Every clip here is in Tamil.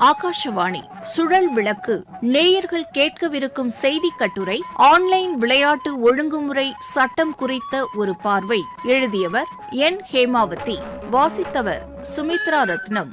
ஆகாஷவாணி சுழல் விளக்கு நேயர்கள் கேட்கவிருக்கும் செய்தி கட்டுரை ஆன்லைன் விளையாட்டு ஒழுங்குமுறை சட்டம் குறித்த ஒரு பார்வை எழுதியவர் என். ஹேமாவதி வாசித்தவர் சுமித்ரா ரத்னம்.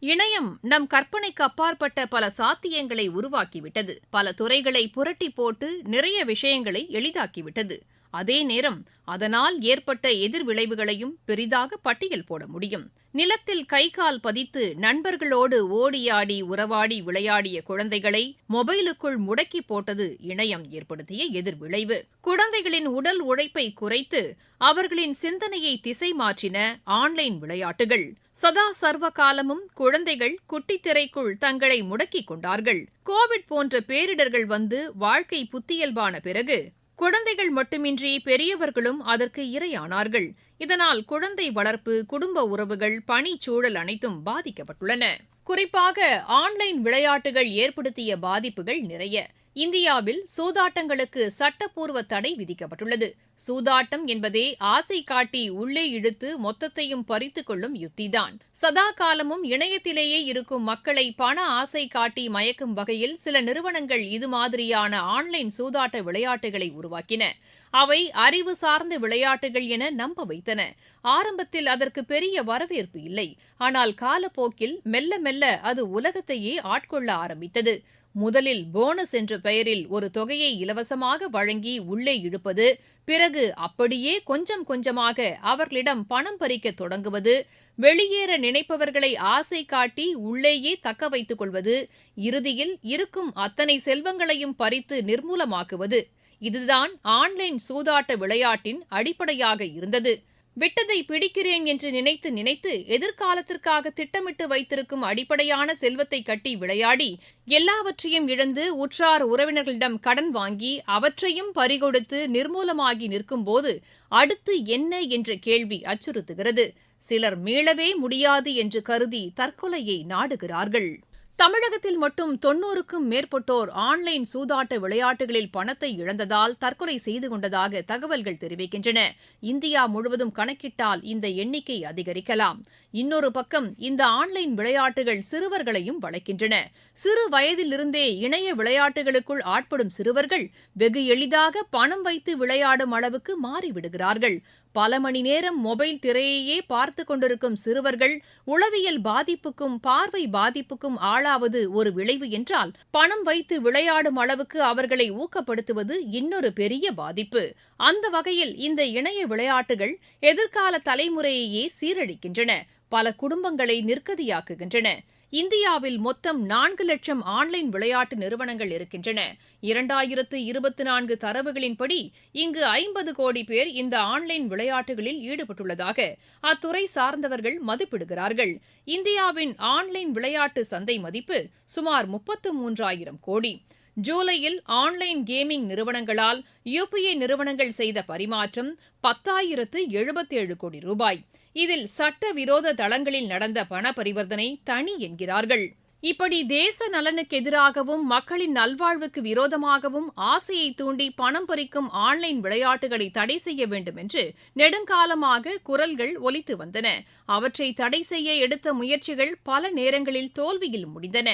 இணையம் நம் கற்பனைக்கு அப்பாற்பட்ட பல சாத்தியங்களை உருவாக்கிவிட்டது. பல துறைகளை புரட்டி போட்டு நிறைய விஷயங்களை எளிதாக்கிவிட்டது. அதே நேரம் அதனால் ஏற்பட்ட எதிர்விளைவுகளையும் பெரிதாக பட்டியல் போட முடியும். நிலத்தில் கை கால் பதித்து நண்பர்களோடு ஓடியாடி உறவாடி விளையாடிய குழந்தைகளை மொபைலுக்குள் முடக்கி போட்டது இணையம் ஏற்படுத்திய எதிர்விளைவு குழந்தைகளின் உடல் உழைப்பை குறைத்து அவர்களின் சிந்தனையை திசை மாற்றின ஆன்லைன் விளையாட்டுகள். சதா சர்வ காலமும் குழந்தைகள் குட்டித் திரைக்குள் தங்களை முடக்கிக் கொண்டார்கள். கோவிட் போன்ற பேரிடர்கள் வந்து வாழ்க்கை புத்தியல்பான பிறகு குழந்தைகள் மட்டுமின்றி பெரியவர்களும் அதற்கு இரையானார்கள். இதனால் குழந்தை வளர்ப்பு குடும்ப உறவுகள் பணிச்சூழல் அனைத்தும் பாதிக்கப்பட்டுள்ளன. குறிப்பாக ஆன்லைன் விளையாட்டுகள் ஏற்படுத்திய பாதிப்புகள் நிறைய. இந்தியாவில் சூதாட்டங்களுக்கு சட்டப்பூர்வ தடை விதிக்கப்பட்டுள்ளது. சூதாட்டம் என்பதே ஆசை காட்டி உள்ளே இழுத்து மொத்தத்தையும் பறித்துக் கொள்ளும் யுத்திதான். சதா காலமும் இணையத்திலேயே இருக்கும் மக்களை பண ஆசை காட்டி மயக்கும் வகையில் சில நிறுவனங்கள் இது மாதிரியான ஆன்லைன் சூதாட்ட விளையாட்டுகளை உருவாக்கின. அவை அறிவு சார்ந்த விளையாட்டுகள் என நம்ப வைத்தன. ஆரம்பத்தில் அதற்கு பெரிய வரவேற்பு இல்லை. ஆனால் காலப்போக்கில் மெல்ல மெல்ல அது உலகத்தையே ஆட்கொள்ள ஆரம்பித்தது. முதலில் போனஸ் என்ற பெயரில் ஒரு தொகையை இலவசமாக வழங்கி உள்ளே இழுப்பது பிறகு அப்படியே கொஞ்சம் கொஞ்சமாக அவர்களிடம் பணம் பறிக்க தொடங்குவது வெளியேற நினைப்பவர்களை ஆசை காட்டி உள்ளேயே தக்க வைத்துக் கொள்வது இறுதியில் இருக்கும் அத்தனை செல்வங்களையும் பறித்து நிர்மூலமாக்குவது. இதுதான் ஆன்லைன் சூதாட்ட விளையாட்டின் அடிப்படையாக இருந்தது. விட்டதை பிடிக்கிறேன் என்று நினைத்து நினைத்து எதிர்காலத்திற்காக திட்டமிட்டு வைத்திருக்கும் அடிப்படையான செல்வத்தை கட்டி விளையாடி எல்லாவற்றையும் இழந்து உற்றார் உறவினர்களிடம் கடன் வாங்கி அவற்றையும் பறிகொடுத்து நிர்மூலமாகி நிற்கும்போது அடுத்து என்ன என்ற கேள்வி அச்சுறுத்துகிறது. சிலர் மீளவே முடியாது என்று கருதி தற்கொலையை நாடுகிறார்கள். தமிழகத்தில் மட்டும் தொன்னூறுக்கும் மேற்பட்டோர் ஆன்லைன் சூதாட்ட விளையாட்டுகளில் பணத்தை இழந்ததால் தற்கொலை செய்து கொண்டதாக தகவல்கள் தெரிவிக்கின்றன. இந்தியா முழுவதும் கணக்கிட்டால் இந்த எண்ணிக்கை அதிகரிக்கலாம். இன்னொரு பக்கம் இந்த ஆன்லைன் விளையாட்டுகள் சிறுவர்களையும் வளைக்கின்றன. சிறு வயதிலிருந்தே இணைய விளையாட்டுகளுக்குள் ஆட்படும் சிறுவர்கள் வெகு எளிதாக பணம் வைத்து விளையாடும் அளவுக்கு மாறிவிடுகிறார்கள். பல மணி நேரம் மொபைல் திரையையே பார்த்து கொண்டிருக்கும் சிறுவர்கள் உளவியல் பாதிப்புக்கும் பார்வை பாதிப்புக்கும் ஆளாவது ஒரு விளைவு என்றால் பணம் வைத்து விளையாடும் அளவுக்கு அவர்களை ஊக்கப்படுத்துவது இன்னொரு பெரிய பாதிப்பு. அந்த வகையில் இந்த இணைய விளையாட்டுகள் எதிர்கால தலைமுறையையே சீரழிக்கின்றன பல குடும்பங்களை நிர்கதியாக்குகின்றன இந்தியாவில் மொத்தம் நான்கு லட்சம் ஆன்லைன் விளையாட்டு நிறுவனங்கள் இருக்கின்றன. இரண்டாயிரத்து இருபத்தி நான்கு தரவுகளின்படி இங்கு ஐம்பது கோடி பேர் இந்த ஆன்லைன் விளையாட்டுகளில் ஈடுபட்டுள்ளதாக அத்துறை சார்ந்தவர்கள் மதிப்பிடுகிறார்கள். இந்தியாவின் ஆன்லைன் விளையாட்டு சந்தை மதிப்பு சுமார் முப்பத்து மூன்றாயிரம் கோடி. ஜூலையில் ஆன்லைன் கேமிங் நிறுவனங்களால் யுபிஐ நிறுவனங்கள் செய்த பரிமாற்றம் பத்தாயிரத்து எழுபத்தேழு கோடி ரூபாய். இதில் சட்டவிரோத தளங்களில் நடந்த பண பரிவர்த்தனை தனி என்கிறார்கள். இப்படி தேச நலனுக்கு எதிராகவும் மக்களின் நல்வாழ்வுக்கு விரோதமாகவும் ஆசையை தூண்டி பணம் பறிக்கும் ஆன்லைன் விளையாட்டுகளை தடை செய்ய வேண்டும் என்று நெடுங்காலமாக குரல்கள் ஒலித்து வந்தன. அவற்றை தடை செய்ய எடுத்த முயற்சிகள் பல நேரங்களில் தோல்வியில் முடிந்தன.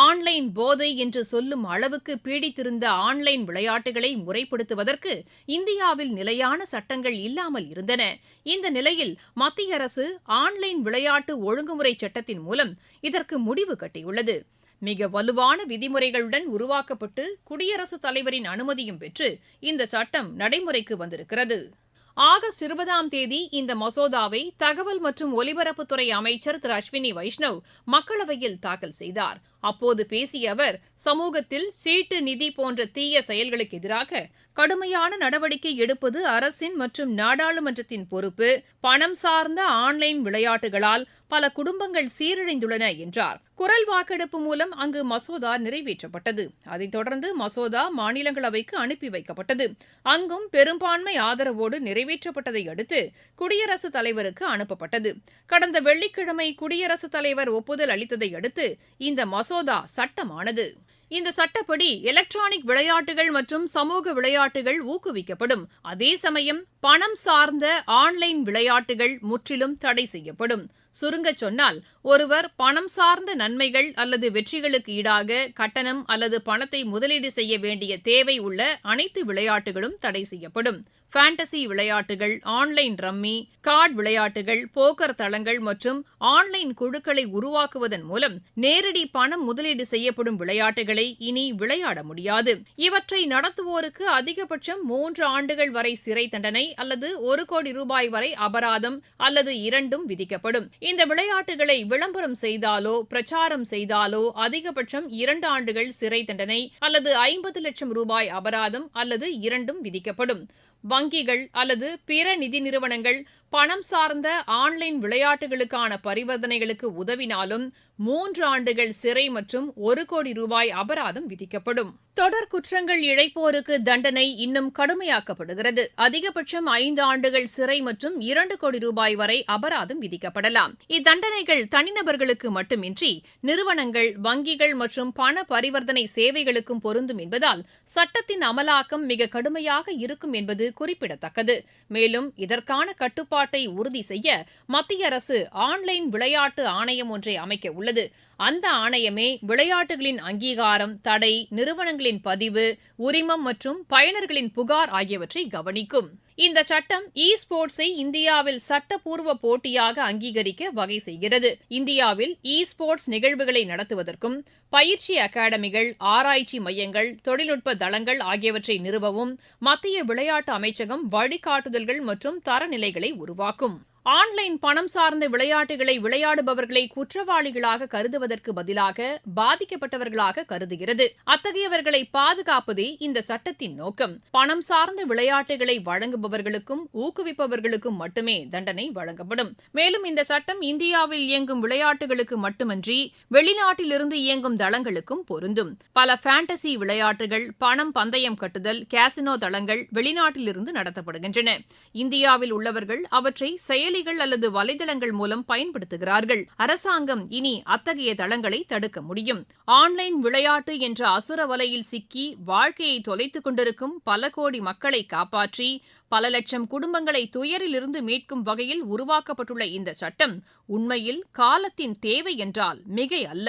ஆன்லைன் போதை என்று சொல்லும் அளவுக்கு பீடித்திருந்த ஆன்லைன் விளையாட்டுகளை முறைப்படுத்துவதற்கு இந்தியாவில் நிலையான சட்டங்கள் இல்லாமல் இருந்தன. இந்த நிலையில் மத்திய அரசு ஆன்லைன் விளையாட்டு ஒழுங்குமுறை சட்டத்தின் மூலம் இதற்கு முடிவு கட்டியுள்ளது. மிக வலுவான விதிமுறைகளுடன் உருவாக்கப்பட்டு குடியரசுத் தலைவரின் அனுமதியும் பெற்று இந்த சட்டம் நடைமுறைக்கு வந்திருக்கிறது. ஆகஸ்ட் இருபதாம் தேதி இந்த மசோதாவை தகவல் மற்றும் ஒலிபரப்புத்துறை அமைச்சர் திரு அஸ்வினி வைஷ்ணவ் மக்களவையில் தாக்கல் செய்தார். அப்போது பேசிய அவர் சமூகத்தில் சீட்டு நிதி போன்ற தீய செயல்களுக்கு எதிராக கடுமையான நடவடிக்கை எடுப்பது அரசின் மற்றும் நாடாளுமன்றத்தின் பொறுப்பு. பணம் சார்ந்த ஆன்லைன் விளையாட்டுகளால் பல குடும்பங்கள் சீரழிந்துள்ளன என்றார். குரல் வாக்கெடுப்பு மூலம் அங்கு மசோதா நிறைவேற்றப்பட்டது. அதைத் தொடர்ந்து மசோதா மாநிலங்களவைக்கு அனுப்பி வைக்கப்பட்டது. அங்கும் பெரும்பான்மை ஆதரவோடு நிறைவேற்றப்பட்டதை அடுத்து குடியரசுத் தலைவருக்கு அனுப்பப்பட்டது. கடந்த வெள்ளிக்கிழமை குடியரசுத் தலைவர் ஒப்புதல் அளித்ததை அடுத்து இந்த மசோதா சட்டமானது. இந்த சட்டப்படி எலக்ட்ரானிக் விளையாட்டுகள் மற்றும் சமூக விளையாட்டுகள் ஊக்குவிக்கப்படும். அதே சமயம் பணம் சார்ந்த ஆன்லைன் விளையாட்டுகள் முற்றிலும் தடை செய்யப்படும். சுருங்கச் சொன்னால் ஒருவர் பணம் சார்ந்த நன்மைகள் அல்லது வெற்றிகளுக்கு ஈடாக கட்டணம் அல்லது பணத்தை முதலீடு செய்ய வேண்டிய தேவை உள்ள அனைத்து விளையாட்டுகளும் தடை செய்யப்படும். ஃபேண்டசி விளையாட்டுகள் ஆன்லைன் ரம்மி கார்டு விளையாட்டுகள் போக்கர் தளங்கள் மற்றும் ஆன்லைன் குழுக்களை உருவாக்குவதன் மூலம் நேரடி பணம் முதலீடு செய்யப்படும் விளையாட்டுகளை இனி விளையாட முடியாது. இவற்றை நடத்துவோருக்கு அதிகபட்சம் மூன்று ஆண்டுகள் வரை சிறை தண்டனை அல்லது ஒரு கோடி ரூபாய் வரை அபராதம் அல்லது இரண்டும் விதிக்கப்படும். இந்த விளையாட்டுகளை விளம்பரம் செய்தாலோ பிரச்சாரம் செய்தாலோ அதிகபட்சம் இரண்டு ஆண்டுகள் சிறை தண்டனை அல்லது ஐம்பது லட்சம் ரூபாய் அபராதம் அல்லது இரண்டும் விதிக்கப்படும். வங்கிகள் அல்லது பிற நிதி நிறுவனங்கள் பணம் சார்ந்த ஆன்லைன் விளையாட்டுகளுக்கான பரிவர்த்தனைகளுக்கு உதவினாலும் மூன்று ஆண்டுகள் சிறை மற்றும் ஒரு கோடி ரூபாய் அபராதம் விதிக்கப்படும். தொடர் குற்றங்கள் இழைப்போருக்கு தண்டனை இன்னும் கடுமையாக்கப்படுகிறது. அதிகபட்சம் ஐந்து ஆண்டுகள் சிறை மற்றும் இரண்டு கோடி ரூபாய் வரை அபராதம் விதிக்கப்படலாம். இத்தண்டனைகள் தனிநபர்களுக்கு மட்டுமின்றி நிறுவனங்கள் வங்கிகள் மற்றும் பண பரிவர்த்தனை சேவைகளுக்கும் பொருந்தும் என்பதால் சட்டத்தின் அமலாக்கம் மிக கடுமையாக இருக்கும் என்பது குறிப்பிடத்தக்கது. மேலும் இதற்கான கட்டுப்பாட்டை உறுதி செய்ய மத்திய அரசு ஆன்லைன் விளையாட்டு ஆணையம் ஒன்றை அமைக்க உள்ளது. அந்த ஆணையமே விளையாட்டுகளின் அங்கீகாரம் தடை நிறுவனங்களின் பதிவு உரிமம் மற்றும் பயனர்களின் புகார் ஆகியவற்றை கவனிக்கும். இந்த சட்டம் இ ஸ்போர்ட்ஸை இந்தியாவில் சட்டப்பூர்வ போட்டியாக அங்கீகரிக்க வகை செய்கிறது. இந்தியாவில் இ ஸ்போர்ட்ஸ் நிகழ்வுகளை நடத்துவதற்கும் பயிற்சி அகாடமிகள் ஆராய்ச்சி மையங்கள் தொழில்நுட்ப தளங்கள் ஆகியவற்றை நிறுவவும் மத்திய விளையாட்டு அமைச்சகம் வழிகாட்டுதல்கள் மற்றும் தரநிலைகளை உருவாக்கும். ஆன்லைன் பணம் சார்ந்த விளையாட்டுகளை விளையாடுபவர்களை குற்றவாளிகளாக கருதுவதற்கு பதிலாக பாதிக்கப்பட்டவர்களாக கருதுகிறது. அத்தகையவர்களை பாதுகாப்பதே இந்த சட்டத்தின் நோக்கம். பணம் சார்ந்த விளையாட்டுகளை வழங்குபவர்களுக்கும் ஊக்குவிப்பவர்களுக்கும் மட்டுமே தண்டனை வழங்கப்படும். மேலும் இந்த சட்டம் இந்தியாவில் இயங்கும் விளையாட்டுகளுக்கு மட்டுமன்றி வெளிநாட்டிலிருந்து இயங்கும் தளங்களுக்கும் பொருந்தும். பல ஃபேண்டசி விளையாட்டுகள் பணம் பந்தயம் கட்டுதல் கேசினோ தளங்கள் வெளிநாட்டிலிருந்து நடத்தப்படுகின்றன. இந்தியாவில் உள்ளவர்கள் அவற்றை செயல் செயலிகள் அல்லது வலைதளங்கள் மூலம் பயன்படுத்துகிறார்கள். அரசாங்கம் இனி அத்தகைய தளங்களை தடுக்க முடியும். ஆன்லைன் விளையாட்டு என்ற அசுர வலையில் சிக்கி வாழ்க்கையை தொலைத்துக் கொண்டிருக்கும் பல கோடி மக்களை காப்பாற்றி பல லட்சம் குடும்பங்களை துயரிலிருந்து மீட்கும் வகையில் உருவாக்கப்பட்டுள்ள இந்த சட்டம் உண்மையில் காலத்தின் தேவை என்றால் மிகை அல்ல.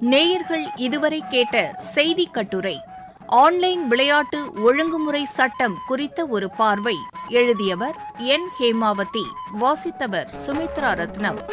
நேயர்கள் இதுவரை கேட்ட செய்தி கட்டுரை ஆன்லைன் விளையாட்டு ஒழுங்குமுறை சட்டம் குறித்த ஒரு பார்வை. எழுதியவர் என். ஹேமாவதி. வாசித்தவர் சுமித்ரா ரத்னம்.